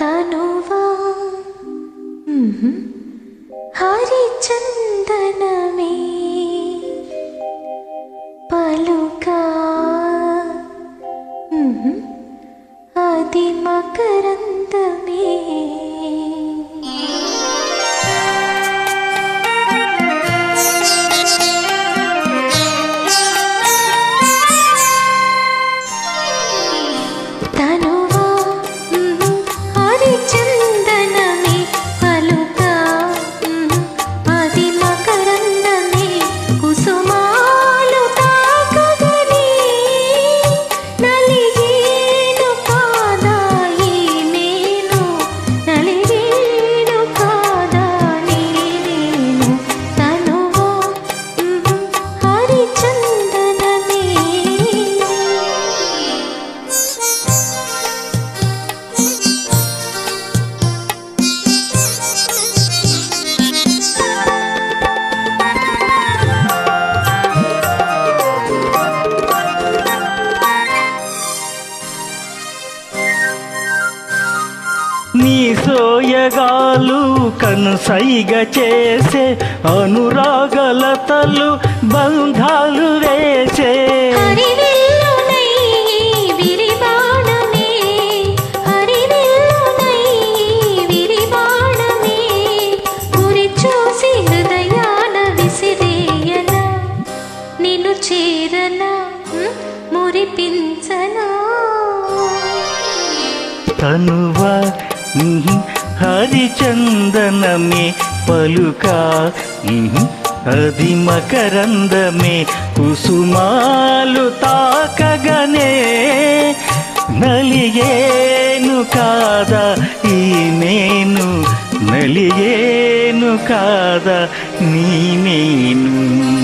తనువా? హరిచందనమే. పలుకా? అది మకరంద సోయగాలు కనుసైగ చేసే అనురాగలతలు బంధాలు వేసే. చేరనా మురిపించనా. తనువ హరిచందనమే పలుక. అది మకరందమే కుసుమాలు తాకగనే. నలియేను కాదా ఈ నేను నలియేను కాదా నీ నేను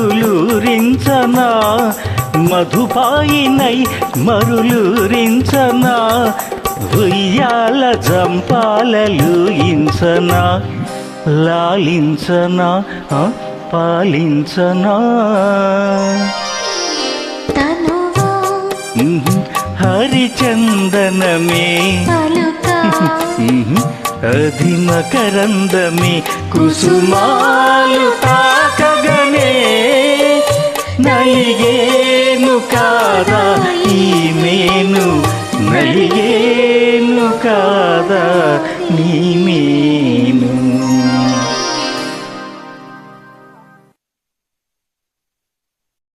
మరులూరించనా? మధుపాయినై మరులూరించనా? ఉయ్యాల జంపాలలు ఇంచనా? లాలించనా? పాలించనా? హరిచందనమే. అది మకరందమే కుసుమాలు నలిగేను కాదా? ఈ నేను నలిగేను కాదా? నీ మే